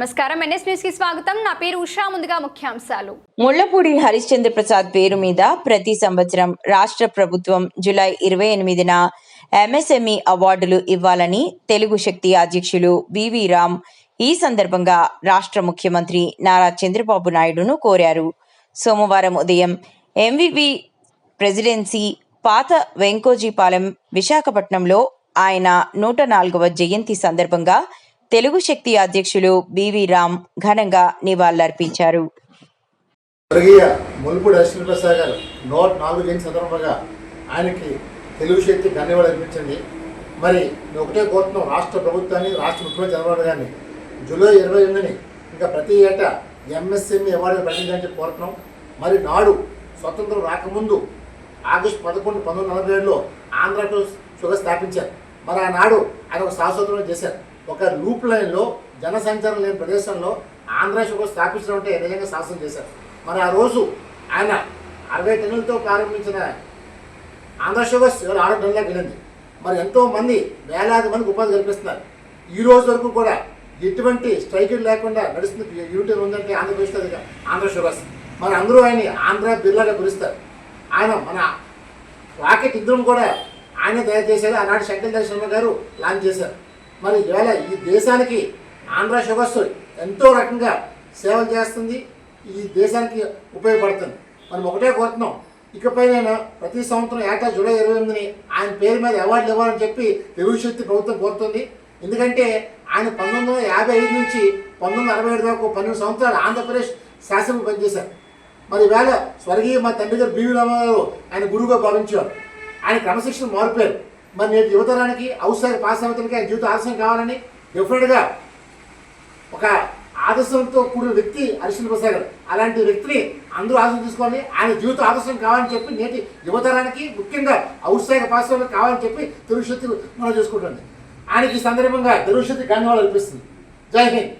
నమస్కారం. ఎన్ఎస్ న్యూస్కి స్వాగతం. నా పేరు ఉషా. ముందుగా ముఖ్యాంశాలు. ముళ్ళపూడి హరిశ్చంద్ర ప్రసాద్ పేరు మీద ప్రతి సంవత్సరం రాష్ట్ర ప్రభుత్వం జూలై ఇరవై ఎనిమిదిన ఎంఎస్ఎంఈ అవార్డులు ఇవ్వాలని తెలుగు శక్తి అధ్యక్షులు వివి రామ్ ఈ సందర్భంగా రాష్ట్ర ముఖ్యమంత్రి నారా చంద్రబాబు నాయుడును కోరారు. సోమవారం ఉదయం ఎంవివి ప్రెసిడెన్సీ పాత వెంకోజీపాలెం విశాఖపట్నంలో ఆయన నూట నాలుగవ జయంతి సందర్భంగా తెలుగు శక్తి అధ్యక్షులు బివి రామ్ ఘనంగా నివాళులర్పించారు. స్వర్గీయ ములుపుడి అశ్విని గారు నూట నాలుగు జయంతి సందర్భంగా ఆయనకి తెలుగు శక్తి ధన్యవాదాలు అనిపించింది మరి నేను ఒకటే కోరుతున్నాం రాష్ట్ర ప్రభుత్వాన్ని రాష్ట్ర ముఖ్యమంత్రి చంద్రబాబు గారిని. జూలై ఇరవై ఎనిమిదిని ఇంకా ప్రతి ఏటా ఎంఎస్ఎంఈ అవార్డు ప్రకటించాలని చెప్పి కోరుతున్నాం. మరి నాడు స్వతంత్రం రాకముందు ఆగస్టు పదకొండు పంతొమ్మిది నలభై ఏడులో ఆంధ్రప్రదేశ్ షుగర్ స్థాపించారు. మరి ఆనాడు ఆయన ఒక శాశ్వతమైన చేశారు. ఒక లూప్ లైన్లో జనసంచారం లేని ప్రదేశంలో ఆంధ్ర షుగర్ స్థాపించడం అంటే నిజంగా శాసనం చేశారు? మరి ఆ రోజు ఆయన అరవై టన్నులతో ప్రారంభించిన ఆంధ్ర షుగర్స్ ఇవాళ ఆరు టన్నులకు వెళ్ళింది? మరి ఎంతోమంది వేలాది మందికి ఉపాధి కల్పిస్తున్నారు. ఈ రోజు వరకు కూడా ఎటువంటి స్ట్రైకులు లేకుండా నడుస్తుంది. యూనిట్ ఉందంటే ఆంధ్రప్రదేశ్ అది ఆంధ్ర షుగర్స్ మరి అందరూ ఆయన ఆంధ్ర బిర్లాగా పిలుస్తారు. ఆయన మన రాకెట్ ఇద్దరం కూడా ఆయన తయారు చేశారు. ఆనాడు శంకర్ దర్శన గారు లాంచ్ చేశారు. మరి ఇవాళ ఈ దేశానికి ఆంధ్ర షుగర్స్ ఎంతో రకంగా సేవలు చేస్తుంది. ఈ దేశానికి ఉపయోగపడుతుంది. మనం ఒకటే కోరుతున్నాం. ఇకపై నేను ప్రతి సంవత్సరం ఏటా జూలై ఇరవై ఎనిమిదిని ఆయన పేరు మీద అవార్డులు ఇవ్వాలని చెప్పి తెలుగు శక్తి ప్రభుత్వం కోరుతుంది. ఎందుకంటే ఆయన పంతొమ్మిది వందల యాభై ఐదు నుంచి పంతొమ్మిది వందల అరవై ఏడు వరకు పన్నెండు సంవత్సరాలు ఆంధ్రప్రదేశ్ శాసనం పనిచేశారు. మరి వేళ స్వర్గీయ మా తండ్రి గారు బీవీ రామారావు ఆయన గురువుగా భావించారు. ఆయన క్రమశిక్షణ మారిపోయారు మరి నేటి యువతరానికి ఔత్సాహిక పాశ్చాత్యులకి ఆయన జీవిత ఆదర్శం కావాలని డెఫినెట్గా ఒక ఆదర్శంతో కూడిన వ్యక్తి హరిశ్చంద్ర ప్రసాద్ గారు. అలాంటి వ్యక్తిని అందరూ ఆదర్శం తీసుకోవాలి. ఆయన జీవిత ఆదర్శం కావాలని చెప్పి నేటి యువతరానికి ముఖ్యంగా ఔత్సాహిక పాశ్చాత్యులకు కావాలని చెప్పి తెలుగు శక్తి మనం చేసుకుంటుంది ఆయనకి సందర్భంగా తెలుగు శక్తి ధన్యవాదాలు అనిపిస్తుంది జై హింద్.